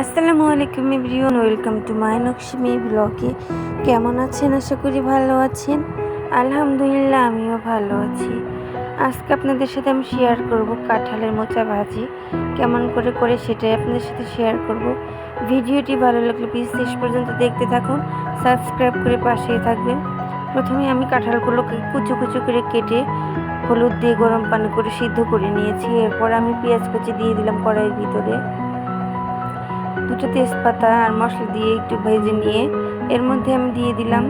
আসসালামু আলাইকুম everyone, welcome to my নকশিমি ব্লগে। কেমন আছেন? আশা করি ভালো আছেন। আলহামদুলিল্লাহ, আমিও ভালো আছি। আজকে আপনাদের সাথে আমি শেয়ার করব কাঁঠালের মোচা ভাজি। কেমন করে করে সেটাই আপনাদের সাথে শেয়ার করব। ভিডিওটি ভালো লাগলে প্লিজ শেষ পর্যন্ত দেখতে থাকুন সাবস্ক্রাইব করে পাশেই থাকবেন। প্রথমে আমি কাঁঠালগুলোকে কুচু কুচু করে কেটে হলুদ দিয়ে গরম পানি করে সিদ্ধ করে নিয়েছি। এরপর আমি পেঁয়াজ কুচি দিয়ে দিলাম কড়াইয়ের ভিতরে। দুটো তেজপাতা আর মশলা দিয়ে একটু ভেজে নিয়ে এর মধ্যে আমি দিয়ে দিলাম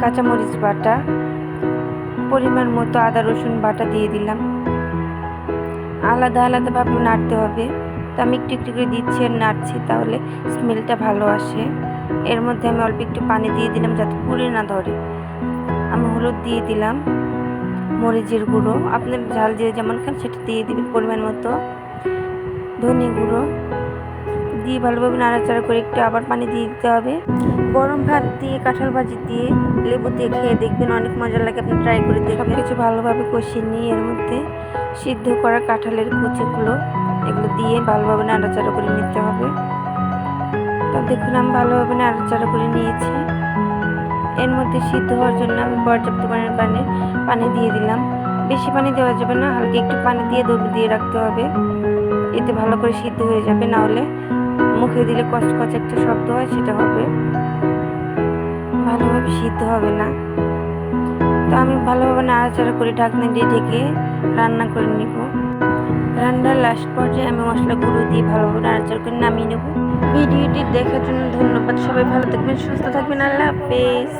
কাঁচামরিচ বাটা, পরিমাণ মতো আদা, রসুন বাটা দিয়ে দিলাম। আলাদা আলাদাভাবে নাড়তে হবে। তো আমি একটু একটু করে দিচ্ছি আর নাড়ছি তাহলে স্মেলটা ভালো আসে। এর মধ্যে আমি অল্প একটু পানি দিয়ে দিলাম যাতে পুড়ে না ধরে। আমি হলুদ দিয়ে দিলাম, মরিচের গুঁড়ো। আপনার ঝাল দিয়ে যেমন খান সেটা দিয়ে দিবেন পরিমাণ মতো। ধনে গুঁড়ো দিয়ে ভালোভাবে নাড়াচাড়া করে একটু আবার পানি দিয়ে দিতে হবে। গরম ভাত দিয়ে, কাঁঠাল ভাজি দিয়ে, লেবু দিয়ে খেয়ে দেখবেন অনেক মজা লাগে। আপনি ট্রাই করে দেখবেন। কিছু ভালোভাবে কষিয়ে নিয়ে এর মধ্যে সিদ্ধ করা কাঁঠালের কুচিগুলো, এগুলো দিয়ে ভালোভাবে নাড়াচাড়া করে নিতে হবে। তা দেখুন, আমি ভালোভাবে নাড়াচাড়া করে নিয়েছি। এর মধ্যে সিদ্ধ হওয়ার জন্য আমি পর্যাপ্ত পরিমাণে পানি পানি দিয়ে দিলাম। বেশি পানি দেওয়া যাবে না, হালকা একটু পানি দিয়ে দবি দিয়ে রাখতে হবে। এতে ভালো করে সিদ্ধ হয়ে যাবে না হলে মুখে দিলে কষ্ট কচ একটা শব্দ হয়, সেটা হবে, ভালোভাবে সিদ্ধ হবে না। তো আমি ভালোভাবে নাড়াচাড়া করে ঢাকনা দিয়ে ঢেকে রান্না করে নিব। রান্নার লাস্ট পর্যায়ে আমি মশলা গুঁড়ো দিয়ে ভালোভাবে নাড়াচাড়া করে নামিয়ে নেব। ভিডিওটি দেখার জন্য ধন্যবাদ। সবাই ভালো থাকবেন, সুস্থ থাকবেন। আল্লাহ হাফেজ।